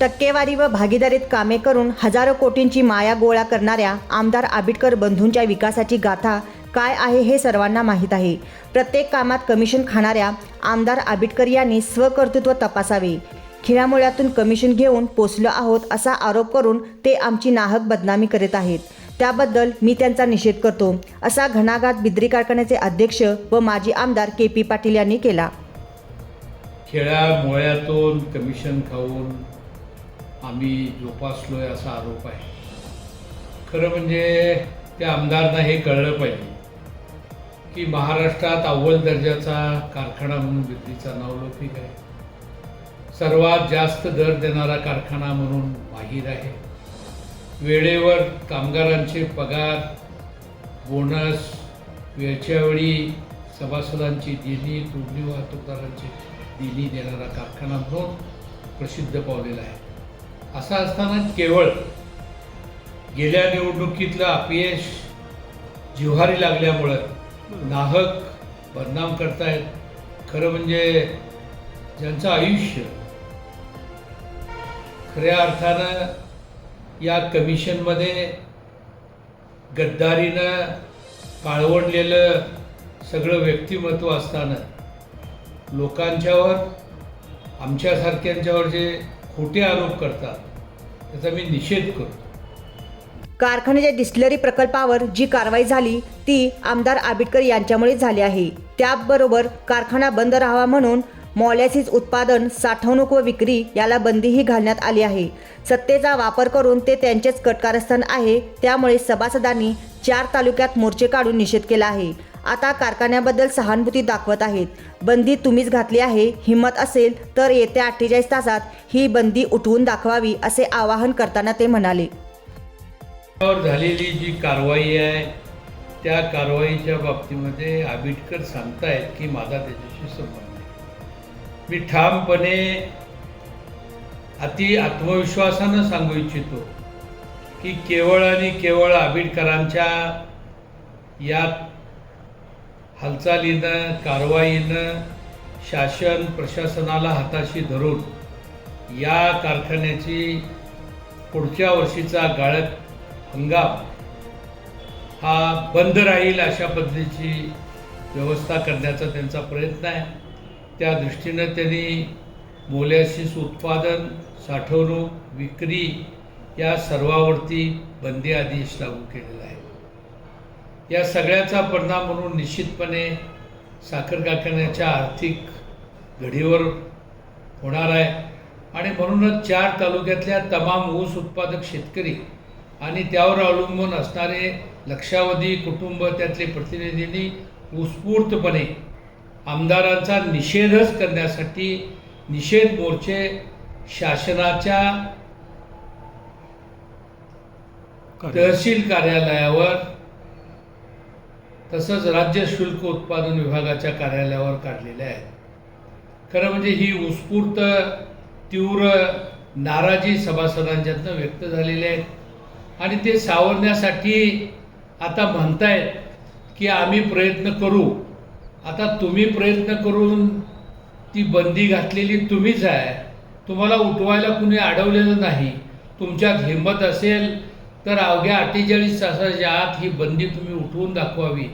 टक्केवारी व भागीदारीत कामे करून हजारो कोटींची माया गोळा करणाऱ्या आमदार आबिटकर बंधूंच्या विकासाची गाथा काय आहे हे सर्वांना माहीत आहे. प्रत्येक कामात कमिशन खाणाऱ्या आमदार आबिटकर यांनी स्वकर्तृत्व तपासावे. खिळामुळ्यातून कमिशन घेऊन पोचलो आहोत असा आरोप करून ते आमची नाहक बदनामी करीत आहेत. त्याबद्दल मी त्यांचा निषेध करतो असा घणाघात बिद्री कारखान्याचे अध्यक्ष व माजी आमदार के पी पाटील यांनी केला. खेळामुळ्यातून कमिशन खाऊन आम्ही जोपासलो आहे असा आरोप आहे. खरं म्हणजे त्या आमदारांना हे कळलं पाहिजे की महाराष्ट्रात अव्वल दर्जाचा कारखाना म्हणून विक्रीचा नावलौकिक आहे. सर्वात जास्त दर देणारा कारखाना म्हणून माहीर आहे. वेळेवर कामगारांचे पगार बोनस वेळच्या वेळी सभासदांची देणी तोडणी वाहतूकदारांची देणी देणारा कारखाना म्हणून प्रसिद्ध पावलेला आहे. असं असताना केवळ गेल्या निवडणुकीतलं अपयश जिव्हारी लागल्यामुळं नाहक बदनाम करतायत. खरं म्हणजे ज्यांचं आयुष्य खऱ्या अर्थानं या कमिशनमध्ये गद्दारीनं काळवडलेलं सगळं व्यक्तिमत्व असताना लोकांच्यावर आमच्यासारख्यांच्यावर जे खोटे आरोप करतात त्याचा मी निषेध करतो. कारखान्याच्या डिस्टिलरी प्रकल्पावर जी कारवाई झाली ती आमदार आबिटकर यांच्यामुळे झाली आहे. त्याबरोबर कारखाना बंद राहावा म्हणून मॉलॅसिस उत्पादन साठवणूक व विक्री याला बंदीही घालण्यात आली आहे. सत्तेचा वापर करून ते त्यांचेच कटकारस्थान आहे त्यामुळे सभासदांनी चार तालुक्यात मोर्चे काढून निषेध केला आहे. आता कारखान्याबद्दल सहानुभूती दाखवत आहेत. बंदी तुम्हीच घातली आहे हिंमत असेल तर येत्या अठ्ठेचाळीस तासात ही बंदी उठवून दाखवावी असे आवाहन करताना ते म्हणाले. झालेली जी कारवाई आहे त्या कारवाईच्या बाबतीमध्ये आबिटकर सांगतायत की माझा त्याच्याशी संबंध मी ठामपणे अति आत्मविश्वासानं सांगू इच्छितो की केवळ आणि केवळ आबिटकरांच्या या हालचालीनं कारवाईनं शासन प्रशासनाला हाताशी धरून या कारखान्याची पुढच्या वर्षीचा गाळप हंगाम हा बंद राहील अशा पद्धतीची व्यवस्था करण्याचा त्यांचा प्रयत्न आहे. त्या दृष्टीनं त्यांनी मोलॅसिस उत्पादन साठवणूक विक्री या सर्वावरती बंदी आदेश लागू केलेला आहे. या सगळ्याचा परिणाम म्हणून निश्चितपणे साखर कारखान्याच्या आर्थिक घडीवर होणार आहे. आणि म्हणूनच चार तालुक्यातल्या तमाम ऊस उत्पादक शेतकरी आणि त्यावर अवलंबून असणारे लक्षावधी कुटुंब त्यातले प्रतिनिधींनी उत्स्फूर्तपणे आमदारांचा निषेधच करण्यासाठी निषेध मोर्चे शासनाच्या तहसील कार्यालयावर तसंच राज्य शुल्क उत्पादन विभागाच्या कार्यालयावर काढलेल्या आहेत. खरं म्हणजे ही उत्स्फूर्त तीव्र नाराजी सभासदांच्यातनं व्यक्त झालेली आहे. आणि ते सावरण्यासाठी आता म्हणतायत की आम्ही प्रयत्न करू. आता तुम्ही प्रयत्न करून ती बंदी घातलेली तुम्हीच आहे. तुम्हाला उठवायला कुणी अडवलेलं नाही. तुमच्यात हिंमत असेल तर अवघ्या अठ्ठेचाळीस तासाच्या आत ही बंदी तुम्ही उठवून दाखवावी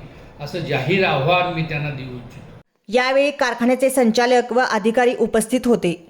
असं जाहीर आव्हान मी त्यांना देऊ इच्छितो. यावेळी कारखान्याचे संचालक व अधिकारी उपस्थित होते.